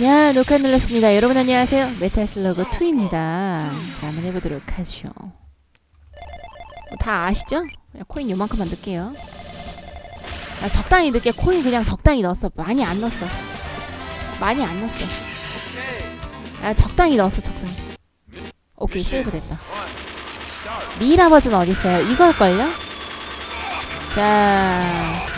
자, 녹화 눌렀습니다. 여러분 안녕하세요. 메탈 슬러그 2입니다. 자, 한번 해보도록 하죠. 뭐다 아시죠? 그냥 코인 요만큼만 넣을게요. 아, 적당히 넣을게. 코인 그냥 적당히 넣었어. 많이 안 넣었어. 많이 안 넣었어. 아, 적당히 넣었어, 적당히. 오케이, 세이브 됐다. 미라 버전 어딨어요? 이걸걸요? 자,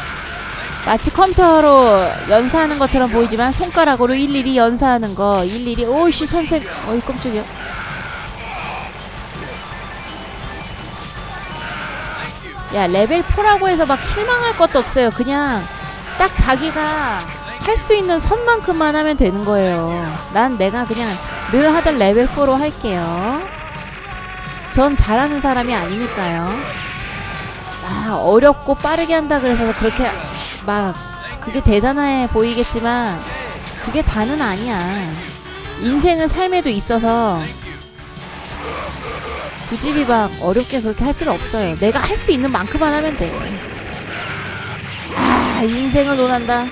마치 컴퓨터로 연사하는 것처럼 보이지만 손가락으로 일일이 연사하는 거 일일이 오이씨 선생 어이 깜짝이야. 야 레벨 4라고 해서 막 실망할 것도 없어요. 그냥 딱 자기가 할 수 있는 선만큼만 하면 되는 거예요. 난 내가 그냥 늘 하던 레벨 4로 할게요. 전 잘하는 사람이 아니니까요. 아 어렵고 빠르게 한다 그래서 그렇게 막 그게 대단해 보이겠지만 그게 다는 아니야. 인생은 삶에도 있어서 굳이 막 어렵게 그렇게 할 필요 없어요. 내가 할 수 있는 만큼만 하면 돼. 아, 인생을 논한다.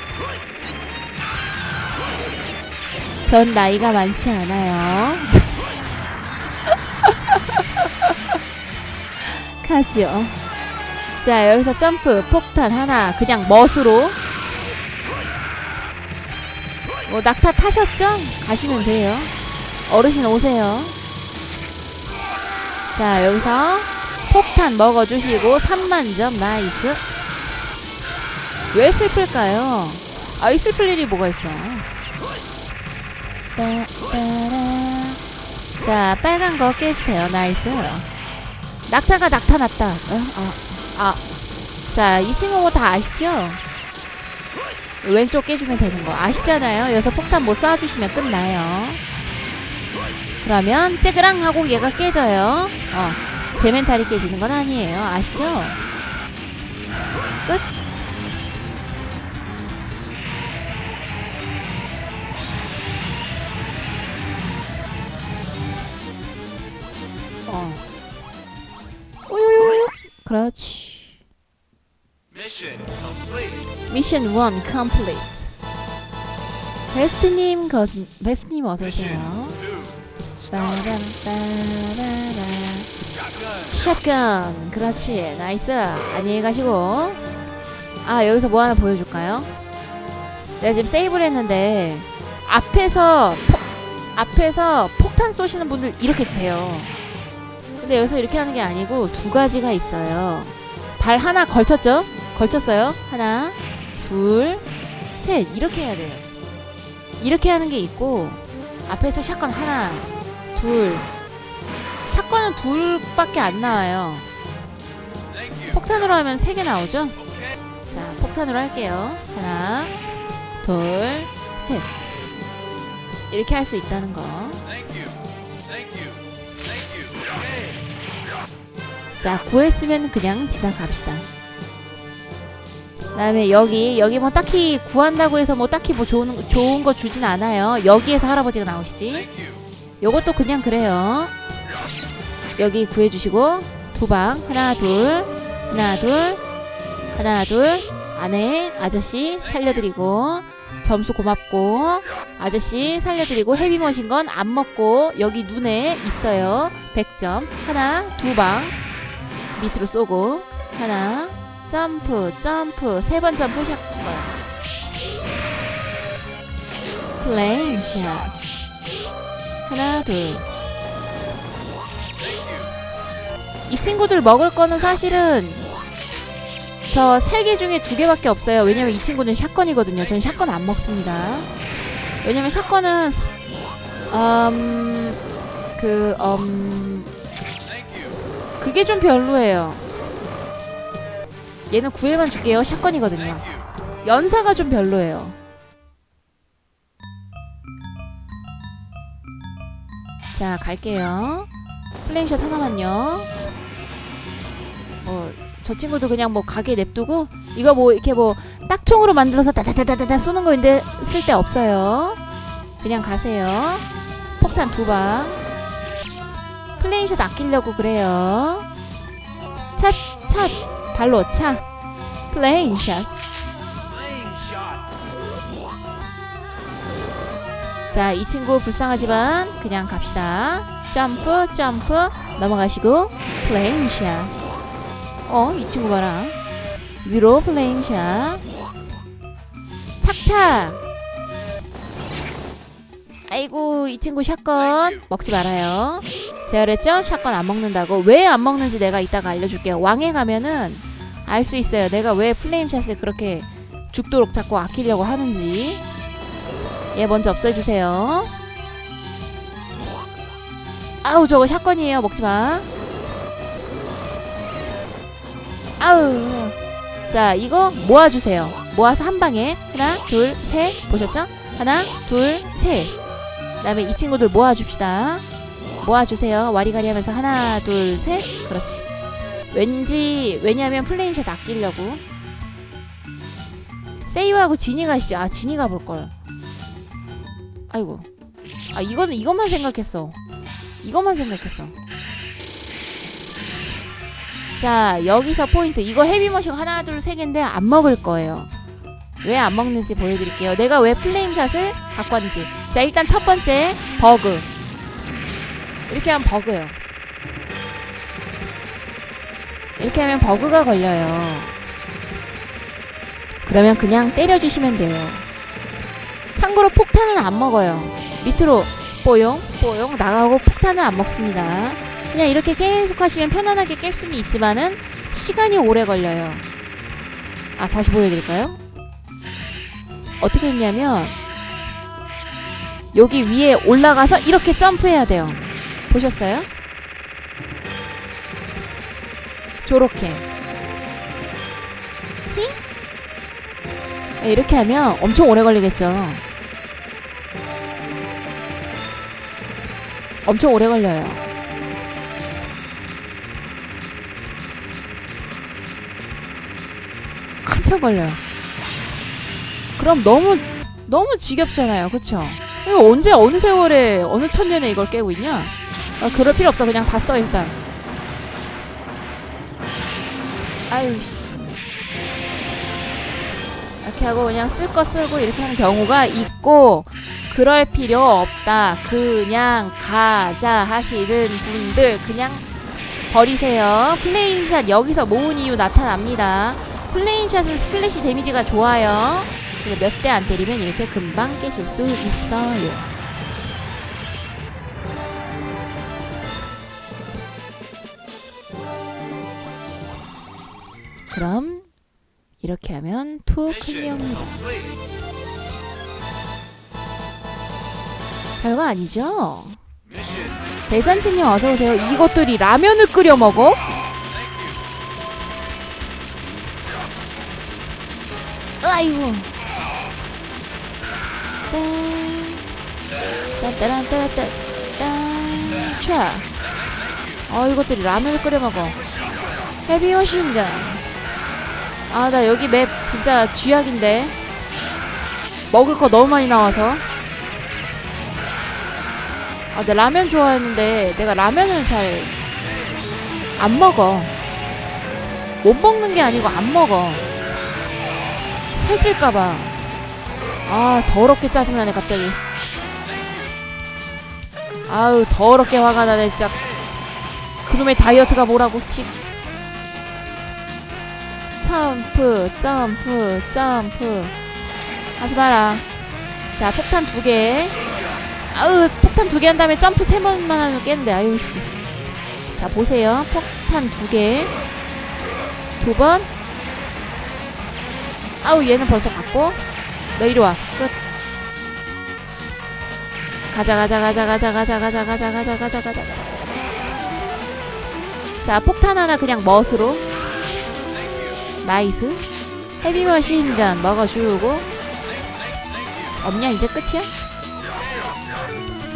전 나이가 많지 않아요. 가지요. 자 여기서 점프 폭탄 하나 그냥 멋으로 뭐 낙타 타셨죠? 가시면 돼요 어르신 오세요 자 여기서 폭탄 먹어주시고 3만점 나이스 왜 슬플까요? 아, 이 슬플 일이 뭐가 있어 따따라. 자 빨간 거 깨주세요 나이스 낙타가 나타났다 어? 아, 아, 자, 이 친구 뭐 다 아시죠? 왼쪽 깨주면 되는 거 아시잖아요. 여기서 폭탄 뭐 쏴주시면 끝나요. 그러면 째그랑 하고 얘가 깨져요. 어, 제 멘탈이 깨지는 건 아니에요. 아시죠? 끝. 어. 오요요요. 그렇지. 미션 1 complete. 베스트님 거진 베스트님 어서 오세요. 빠람 빠라라. 샷건. 그렇지. 나이스. 안녕히 가시고. 아, 여기서 뭐 하나 보여줄까요? 내가 지금 세이브를 했는데 앞에서 포, 앞에서 폭탄 쏘시는 분들 이렇게 돼요. 근데 여기서 이렇게 하는 게 아니고 두 가지가 있어요. 발 하나 걸쳤죠? 걸쳤어요. 하나, 둘, 셋. 이렇게 해야 돼요. 이렇게 하는 게 있고 앞에서 샷건 하나, 둘. 샷건은 둘밖에 안 나와요. 폭탄으로 하면 세 개 나오죠? 자, 폭탄으로 할게요. 하나, 둘, 셋. 이렇게 할 수 있다는 거. 자, 구했으면 그냥 지나갑시다. 그다음에 여기 여기 뭐 딱히 구한다고 해서 뭐 딱히 뭐 좋은 좋은 거 주진 않아요. 여기에서 할아버지가 나오시지. 요것도 그냥 그래요. 여기 구해주시고 두 방 하나 둘 하나 둘 하나 둘 안에 아저씨 살려드리고 점수 고맙고 아저씨 살려드리고 헤비머신 건 안 먹고 여기 눈에 있어요 100점 하나 두 방 밑으로 쏘고 하나 점프 점프 세 번 점프 샷 플레임샷 하나 둘 이 친구들 먹을 거는 사실은 저 세 개 중에 두 개밖에 없어요. 왜냐면 이 친구는 샷건이거든요. 저는 샷건 안 먹습니다. 왜냐면 샷건은 음, 그, 음. 그게 좀 별로예요. 얘는 구애만 줄게요. 샷건이거든요. 연사가 좀 별로예요. 자, 갈게요. 플레임샷 하나만요. 어, 저 친구도 그냥 뭐 가게 냅두고 이거 뭐 이렇게 뭐 딱총으로 만들어서 따다다다다다 쏘는 거인데 쓸데 없어요. 그냥 가세요. 폭탄 두 방. 플레임샷 아끼려고 그래요. 차, 차, 발로 차. Flame shot. 자, 이 친구 불쌍하지만 그냥 갑시다. 점프, 점프, 넘어가시고 플레임샷. 어, 이 친구 봐라. 위로 플레임샷. 착착. 아이고, 이 친구 샷건 먹지 말아요. 제가 그랬죠? 샷건 안 먹는다고. 왜 안 먹는지 내가 이따가 알려줄게요. 왕에 가면은 알 수 있어요. 내가 왜 플레임샷을 그렇게 죽도록 자꾸 아끼려고 하는지. 얘 먼저 없애주세요. 아우 저거 샷건이에요. 먹지 마. 아우. 자 이거 모아주세요. 모아서 한 방에 하나, 둘, 셋 보셨죠? 하나, 둘, 셋. 그 다음에 이 친구들 모아줍시다. 모아주세요. 와리가리 하면서 하나, 둘, 셋. 그렇지. 왠지 왜냐하면 플레임샷 아끼려고. 세이하고 진이 가시죠. 아 진이가 볼 걸. 아이고. 아 이거는 이것만 생각했어. 이것만 생각했어. 자 여기서 포인트. 이거 헤비머신 하나 둘 세 개인데 안 먹을 거예요. 왜 안 먹는지 보여드릴게요. 내가 왜 플레임샷을 갖고 왔는지. 자 일단 첫 번째 버그. 이렇게 하면 버그요. 이렇게 하면 버그가 걸려요. 그러면 그냥 때려주시면 돼요. 참고로 폭탄은 안 먹어요. 밑으로 뽀용 뽀용 나가고 폭탄은 안 먹습니다. 그냥 이렇게 계속 하시면 편안하게 깰 수는 있지만은 시간이 오래 걸려요. 아 다시 보여드릴까요? 어떻게 했냐면 여기 위에 올라가서 이렇게 점프해야 돼요. 보셨어요? 저렇게 히? 네, 이렇게 하면 엄청 오래 걸리겠죠. 엄청 오래 걸려요. 한참 걸려요. 그럼 너무 너무 지겹잖아요, 그쵸? 이거 언제 어느 세월에 어느 천년에 이걸 깨고 있냐? 아, 그럴 필요 없어, 그냥 다 써 일단. 아유 씨. 이렇게 하고 그냥 쓸 거 쓰고 이렇게 하는 경우가 있고 그럴 필요 없다. 그냥 가자 하시는 분들 그냥 버리세요. 플레임샷 여기서 모은 이유 나타납니다. 플레임샷은 스플래시 데미지가 좋아요. 몇대 안 때리면 이렇게 금방 깨실 수 있어요. 그럼 이렇게 하면 투 Mission 클리어입니다. complete. 별거 아니죠? 대잔치님 어서 오세요. 이것들이 라면을 끓여 먹어? 아이고. 딴. 따따란따라따. 딴. 차. 어 이것들이 라면을 끓여 먹어. 헤비머신간. 아 나 여기 맵 진짜 쥐약인데. 먹을 거 너무 많이 나와서. 아, 내 라면 좋아했는데 내가 라면을 잘 안 먹어. 못 먹는 게 아니고 안 먹어. 살찔까봐. 아, 더럽게 짜증나네, 갑자기. 아우, 더럽게 화가 나네, 진짜. 그놈의 다이어트가 뭐라고, 씨. 점프, 점프, 점프. 하지 마라. 자, 폭탄 두 개. 아우 폭탄 두 개 한 다음에 점프 세 번만 하면 깼는데 아유 씨. 자 보세요 폭탄 두 개. 두 번. 아우 얘는 벌써 갔고. 너 이리 와. 끝. 가자 가자 가자 가자 가자 가자 가자 가자 가자 가자. 자 폭탄 하나 그냥 멋으로. 나이스. 헤비머신간 먹어주고. 없냐 이제 끝이야?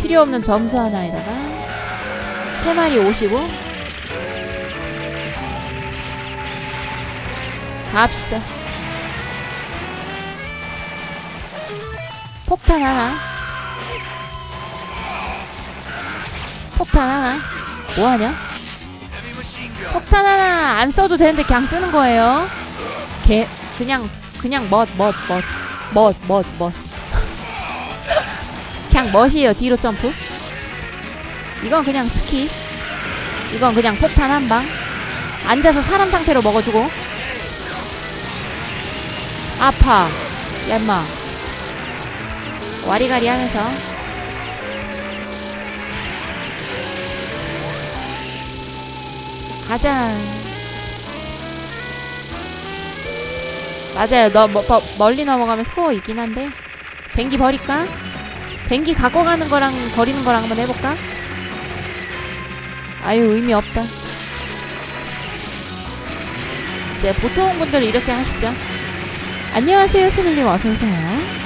필요 없는 점수 하나에다가 세 마리 오시고 갑시다. 폭탄 하나. 폭탄 하나. 뭐 하냐? 폭탄 하나 안 써도 되는데 그냥 쓰는 거예요. 개 그냥 그냥 멋 멋 멋 멋 멋멋 그냥 멋이에요. 뒤로 점프. 이건 그냥 스킵. 이건 그냥 폭탄 한 방. 앉아서 사람 상태로 먹어주고. 아파. 야 임마. 와리가리 하면서 가자. 맞아요. 너 뭐, 멀리 넘어가면 스코어 있긴 한데. 뱅기 버릴까? 뱅기 갖고 가는 거랑 버리는 거랑 한번 해볼까? 아유, 의미 없다. 이제 보통 분들 이렇게 하시죠. 안녕하세요, 스물님. 어서오세요.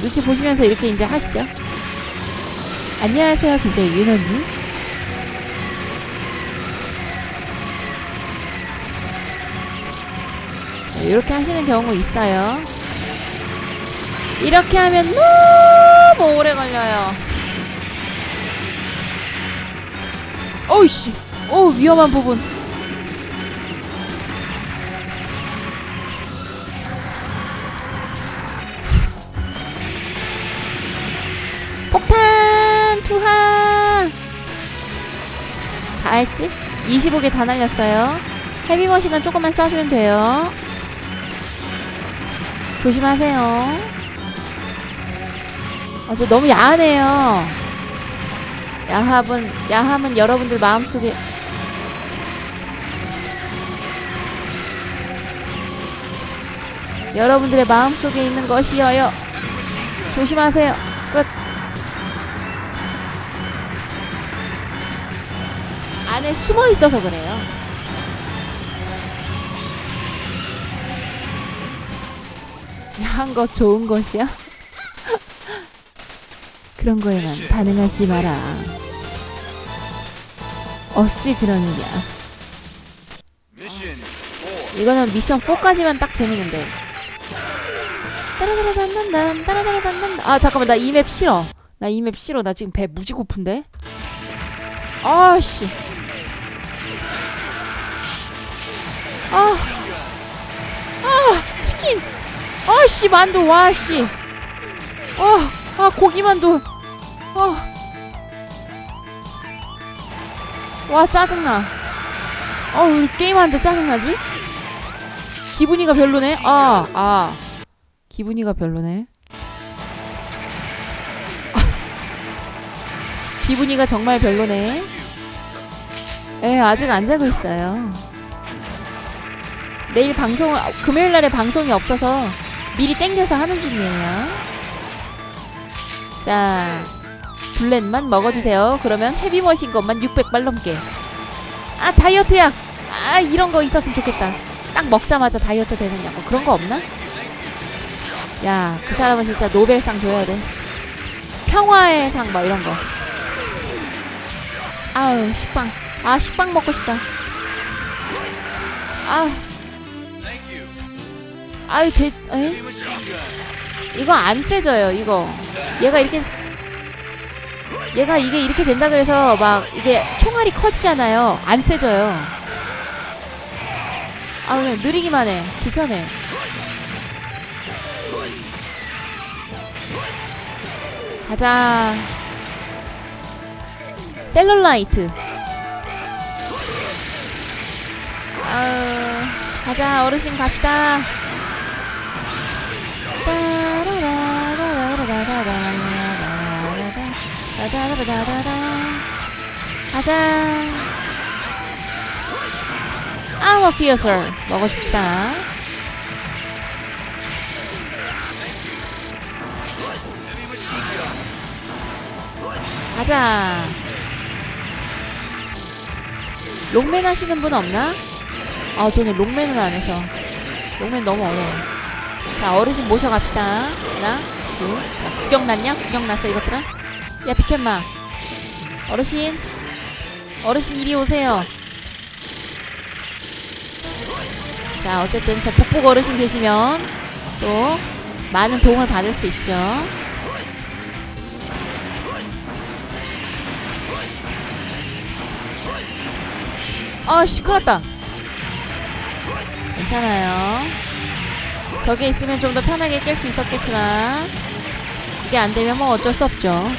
눈치 보시면서 이렇게 이제 하시죠. 안녕하세요, BJ 윤호님. 이렇게 하시는 경우 있어요. 이렇게 하면 너무 오래 걸려요. 어이씨, 어 위험한 부분. 폭탄 투하. 다 했지? 25개 다 날렸어요. 헤비머신은 조금만 쏴주면 돼요. 조심하세요. 아, 저 너무 야하네요. 야합은, 야함은 여러분들 마음속에. 여러분들의 마음속에 있는 것이어요. 조심하세요. 끝. 안에 숨어 있어서 그래요. 한 것 좋은 것이야? 그런 거에만 반응하지 마라. 어찌 그러느냐. 이거는 미션 4까지만 딱 재밌는데. 따라다라단단단, 따라다라단단. 아, 잠깐만, 나 이 맵 싫어. 나 이 맵 싫어. 나 지금 배 무지 고픈데? 아씨. 아. 아, 치킨! 어씨 만두 와씨. 어아 고기 만두. 아. 어와 짜증나. 어우 게임하는데 짜증나지? 기분이가 별로네? 아아. 아. 기분이가 별로네? 기분이가 정말 별로네? 에 아직 안 자고 있어요. 내일 방송 금요일 날에 방송이 없어서 미리 땡겨서 하는 중이에요. 자, 블렌만 먹어주세요. 그러면 헤비머신 것만 600발 넘게. 아, 다이어트 약! 아, 이런 거 있었으면 좋겠다. 딱 먹자마자 다이어트 되는 약. 뭐 그런 거 없나? 야, 그 사람은 진짜 노벨상 줘야 돼. 평화의 상, 막 이런 거. 아우, 식빵. 아, 식빵 먹고 싶다. 아우. 아유 대 에? 이거 안 세져요 이거. 얘가 이렇게 얘가 이게 이렇게 된다 그래서 막 이게 총알이 커지잖아요. 안 세져요. 아 그냥 느리기만 해. 불편해. 가자. 셀룰라이트. 아 가자. 어르신 갑시다. 따다다다다다. 가자. 아워 피어설 먹어줍시다. 가자. 롱맨 하시는 분 없나? 아 저는 롱맨은 안 해서 롱맨 너무 어려워 자 어르신 모셔갑시다 하나 둘 구경 났냐? 구경 났어 이것들아? 야, 비켓마. 어르신. 어르신 이리 오세요. 자, 어쨌든 저 북북 어르신 계시면 또 많은 도움을 받을 수 있죠. 아씨 큰일 났다 괜찮아요 저게 있으면 좀 더 편하게 깰 수 있었겠지만 이게 안 되면 뭐 어쩔 수 없죠.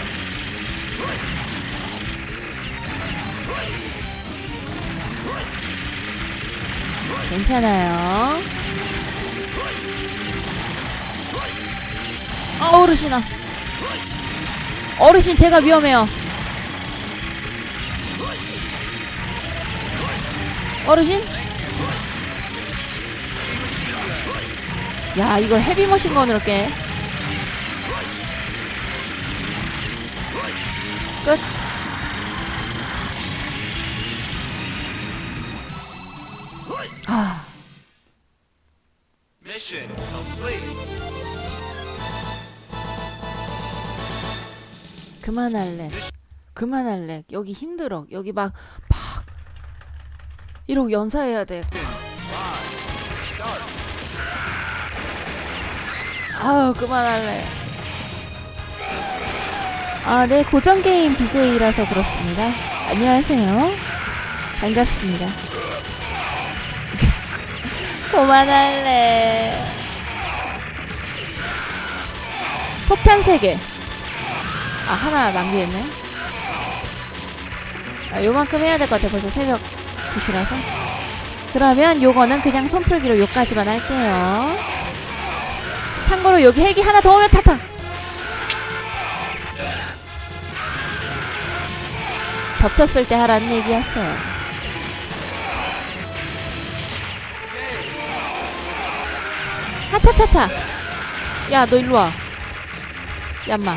괜찮아요. 아, 어르신아. 어르신, 제가 위험해요. 어르신? 야, 이걸 헤비머신건으로 깨. 그만할래. 그만할래. 여기 힘들어. 여기 막, 막, 이러고 연사해야 돼. 아우, 그만할래. 아, 네, 고전 게임 BJ라서 그렇습니다. 안녕하세요. 반갑습니다. 그만할래. 폭탄 3개. 아, 하나 낭비했네. 아, 요만큼 해야 될 것 같아. 벌써 새벽 2시라서. 그러면 요거는 그냥 손풀기로 요까지만 할게요. 참고로 여기 헬기 하나 더 오면 타타. 겹쳤을 때 하라는 얘기였어요. 하차차차. 야, 너 일로 와. 얌마.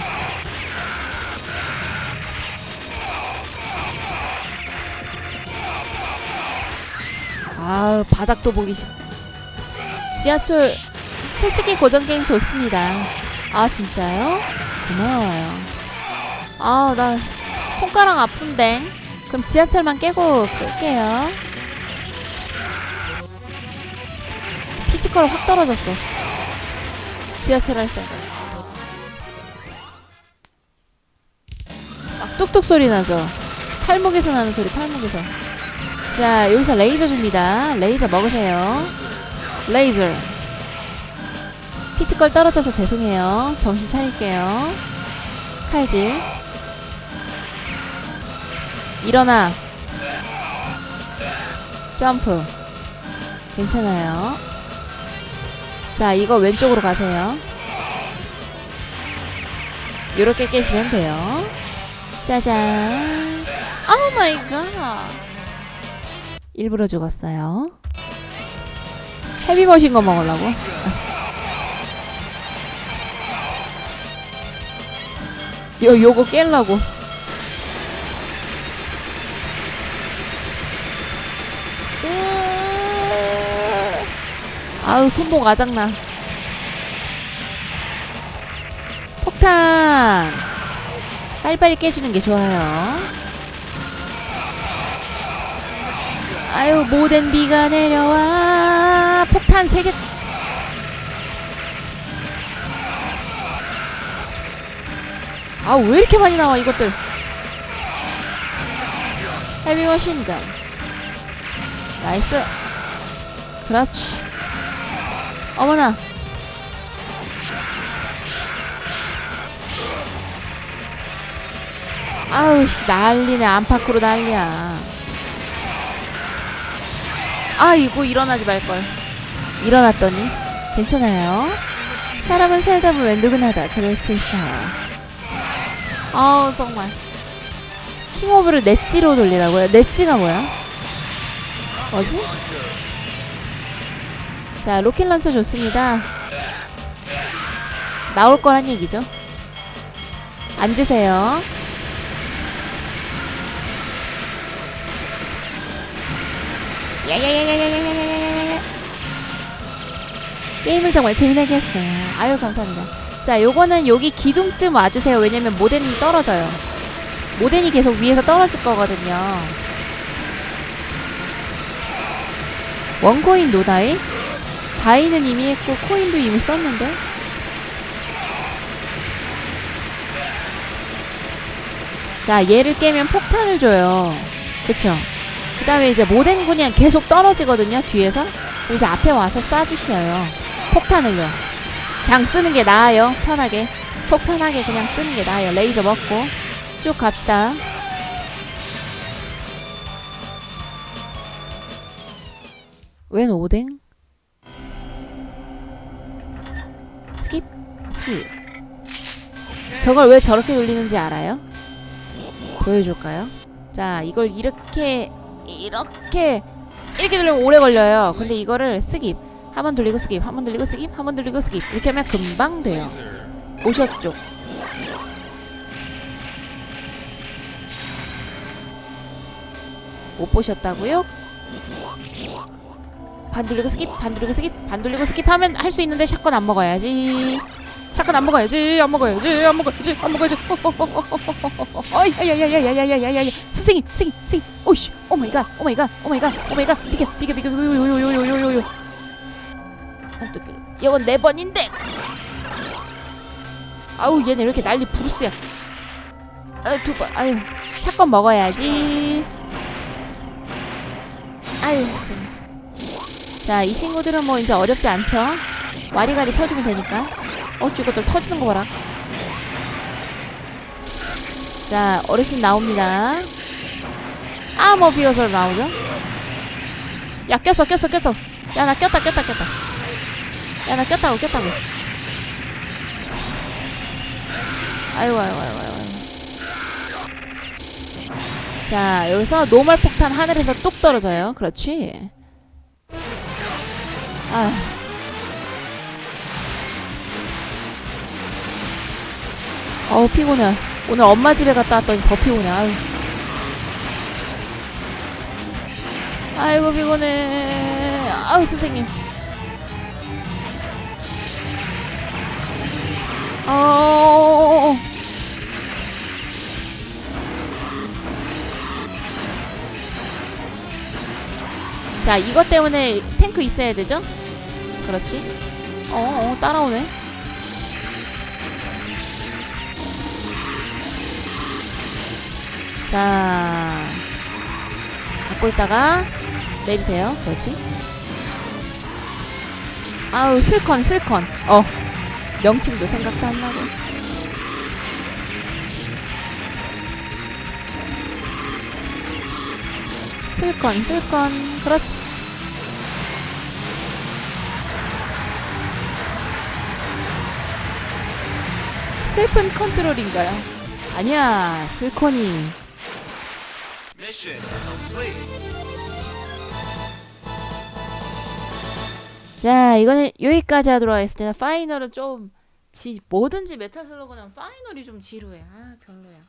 아우, 바닥도 보기 싫. 지하철 솔직히 고전 게임 좋습니다. 아, 진짜요? 고마워요. 아, 나 손가락 아픈데. 그럼 지하철만 깨고 끌게요. 피지컬 확 떨어졌어. 지하철 할 생각. 막 뚝뚝 소리 나죠? 팔목에서 나는 소리, 팔목에서. 자, 여기서 레이저 줍니다. 레이저 먹으세요. 레이저. 피지컬 떨어져서 죄송해요. 정신 차릴게요. 칼질. 일어나. 점프. 괜찮아요. 자, 이거 왼쪽으로 가세요. 요렇게 깨시면 돼요. 짜잔. 오 마이 갓. 일부러 죽었어요. 헤비머신 거 먹으려고? 요, 요거 깰라고. 아우 손목 아작나 폭탄 빨리빨리 깨주는 게 좋아요 아유 모든 비가 내려와. 폭탄 3개. 아우 왜 이렇게 많이 나와 이것들? 헤비 머신건 나이스. 그렇지. 어머나. 아우 씨 난리네. 안팎으로 난리야. 아이고 일어나지 말걸. 일어났더니 괜찮아요. 사람은 살다 보면 누구나 다 그럴 수 있어요. 아우 정말. 킹오브를 넷지로 돌리라고요? 넷지가 뭐야? 뭐지? 자, 로켓 런처 좋습니다. 나올 거란 얘기죠. 앉으세요. 야야야야야야야야야야야. 게임을 정말 재미나게 하시네요. 아유 감사합니다. 자, 요거는 여기 기둥쯤 와주세요. 왜냐면 모덴이 떨어져요. 모덴이 계속 위에서 떨어질 거거든요. 원코인 노다이? 다이는 이미 했고 코인도 이미 썼는데 자 얘를 깨면 폭탄을 줘요 그쵸 그 다음에 이제 모덴 군이 계속 떨어지거든요 뒤에서 이제 앞에 와서 쏴주셔요 폭탄을요 그냥 쓰는 게 나아요 편하게 속 편하게 그냥 쓰는 게 나아요. 레이저 먹고 쭉 갑시다. 웬 오뎅? 스킵? 스킵. 저걸 왜 저렇게 돌리는지 알아요? 보여줄까요? 자, 이걸 이렇게, 이렇게, 이렇게 돌리면 오래 걸려요. 근데 이거를 스킵. 한 번 돌리고 스킵, 한 번 돌리고 스킵, 한 번 돌리고 스킵. 이렇게 하면 금방 돼요. 오셨죠? 못 보셨다고요? 반 돌리고 스킵, 반 돌리고 스킵, 반 돌리고 스킵 하면 할 수 있는데 샷건 안 먹어야지. 샷건 안 먹어야지, 안 먹어야지, 안 먹어야지, 안 먹어야지. 어이, 야야야야야야야야야야. 선생님, 선생님, 선생님. 오씨, 오 마이 갓, 오 마이 갓, 오 마이 갓, 오 마이 갓. 비켜, 비켜, 비켜. 아, 또 그래. 이건 네 번인데. 아우 얘네 왜 이렇게 난리 부르스야. 아, 두 번. 아유, 샷건 먹어야지. 아유. 자, 이 친구들은 뭐 이제 어렵지 않죠? 와리가리 쳐주면 되니까. 어쭈 이것들 터지는 거 봐라. 자, 어르신 나옵니다. 아, 뭐 비어서 나오죠? 야, 꼈어, 꼈어, 꼈어. 야, 나 꼈다, 꼈다, 꼈다. 야, 나 꼈다고, 꼈다고. 아이고, 아이고, 아이고, 아이고. 자, 여기서 노멀 폭탄 하늘에서 뚝 떨어져요. 그렇지. 아. 어우, 피곤해. 오늘 엄마 집에 갔다 왔더니 더 피곤해. 아유. 아이고, 피곤해. 아우, 선생님. 어. 자, 이것 때문에 탱크 있어야 되죠? 그렇지. 어, 어, 따라오네. 자, 갖고 있다가 내리세요. 그렇지. 아우, 슬컨, 슬컨. 어, 명칭도 생각도 안 나고. 슬컨, 슬컨. 그렇지. 슬픈 컨트롤인가요? 아니야, 슬콘이. 자, 이거는 여기까지 하도록 하겠습니다. 파이널은 좀 지, 뭐든지 메탈 슬러그는 파이널이 좀 지루해. 아, 별로야.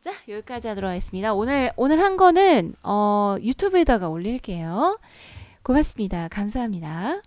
자, 여기까지 하도록 하겠습니다. 오늘 오늘 한 거는 어, 유튜브에다가 올릴게요. 고맙습니다. 감사합니다.